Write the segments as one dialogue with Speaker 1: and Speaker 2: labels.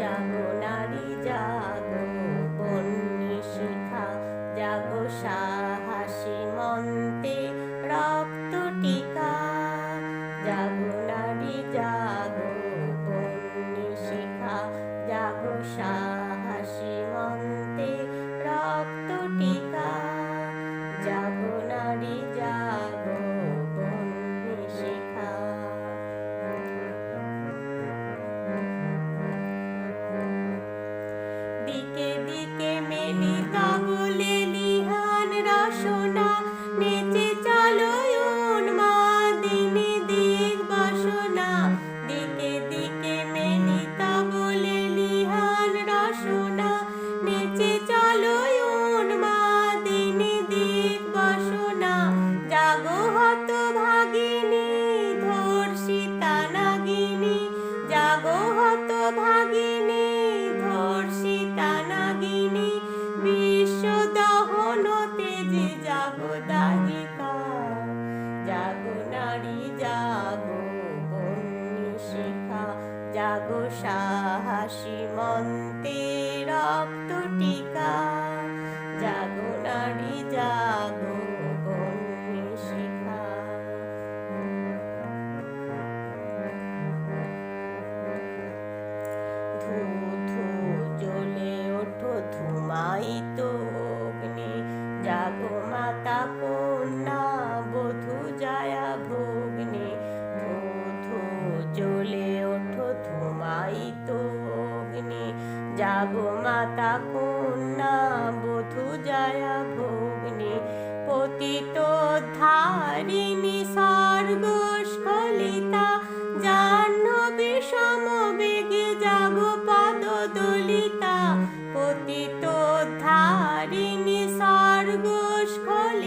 Speaker 1: জাগো নারী জাগো বন্যী শিখা জাগো সাহসী মন্তে রক্ত টিকা। জাগো নারী জাগো ভাগিনী ধর্ষিতা নাগিনী জাগো হত ভাগিনী, ধর্ষিতা নাগিনী বিশ্ব দহন তেজে জাগো দাহিকা জাগো নারী, জাগো শিখা জাগো সাহসী মন্তে রক্ত ধু ধু জ্বলে ওঠো ধুমায়িত অগ্নি। জাগো মাতা কন্যা, বধু জায়া ভগ্নি। ধু ধু জ্বলে ওঠো ধুমায়িত অগ্নি। জাগো মাতা কন্যা দলিতা পতিত ধারিণী সর্বস্খলিতা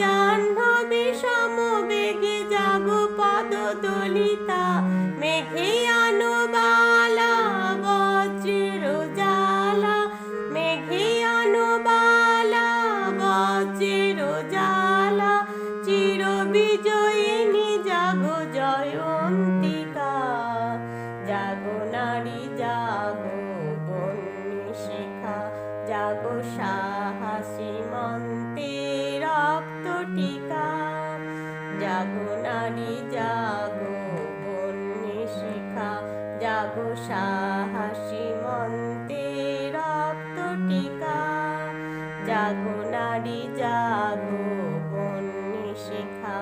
Speaker 1: জাহ্নবী সমবেগে জাগো পদ দলিতা জাগো নারী জাগো বন্যী শিখা, জাগো সাহসী মন্তে রক্ত টিকা। জাগো নারী, জাগো বন্যী শিখা।